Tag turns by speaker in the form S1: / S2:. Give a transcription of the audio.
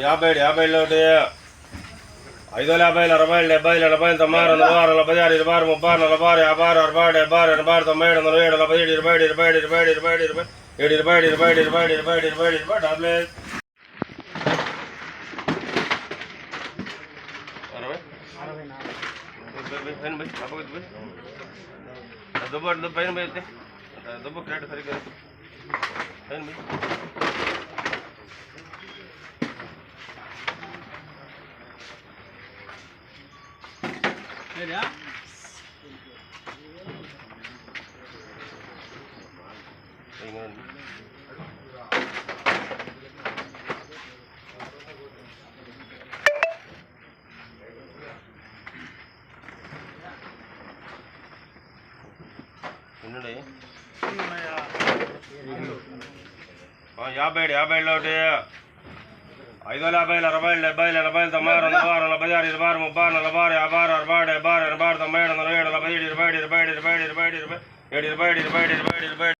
S1: యాభై యాభై ఒకటి ఐదు వందల యాభై అరవై డెబ్బై ఎనభై తొంభై నలభై ఆరు నలభై ఆరు ఇరవై ఆరు ముప్పై ఆరు నలభై ఆరు యాభై ఆరు అరవై డెబ్బై ఆరు ఎనభై ఆరు తొంభై ఏడు నలభై ఏడు నలభై ఏడు ఇరవై ఏడు ఇరవై ఏడు ఇరవై ఏడు ఇరవై ఏడు ఇరవై ఏడు ఇరవై ఏడు ఇరవై ఏడు ఇరవై ఏడు ఇరవై ఏడు ఇరవై ఏడు ఇరవై డెబ్బై అరవై ભાઈ ભાઈ આપો ભાઈ દબો દબ ભાઈ ભાઈ તે દબો ક્રેટ ફરી કરે ભાઈ ભાઈ Yeah. Hang on. ఆ, యాభై ఏడు యాభై ఏళ్ళు ఒకటి ఐదు వందల యాభై అరవై డెబ్బై ఎనభై తొంభై ఆరు నలభై ఆరు నలభై ఆరు ఇరవై ఆరు ముప్పై ఆరు నలభై ఆరు యాభై ఆరు అరవై డెబ్బై ఆరు ఎనభై ఆరు తొంభై ఏడు నలభై ఏడు నలభై ఏడు ఇరవై ఏడు ఇరవై ఏడు ఇరవై ఏడు ఇరవై ఏడు ఇరవై ఏడు ఇరవై ఏడు ఇరవై ఏడు ఇరవై ఏడు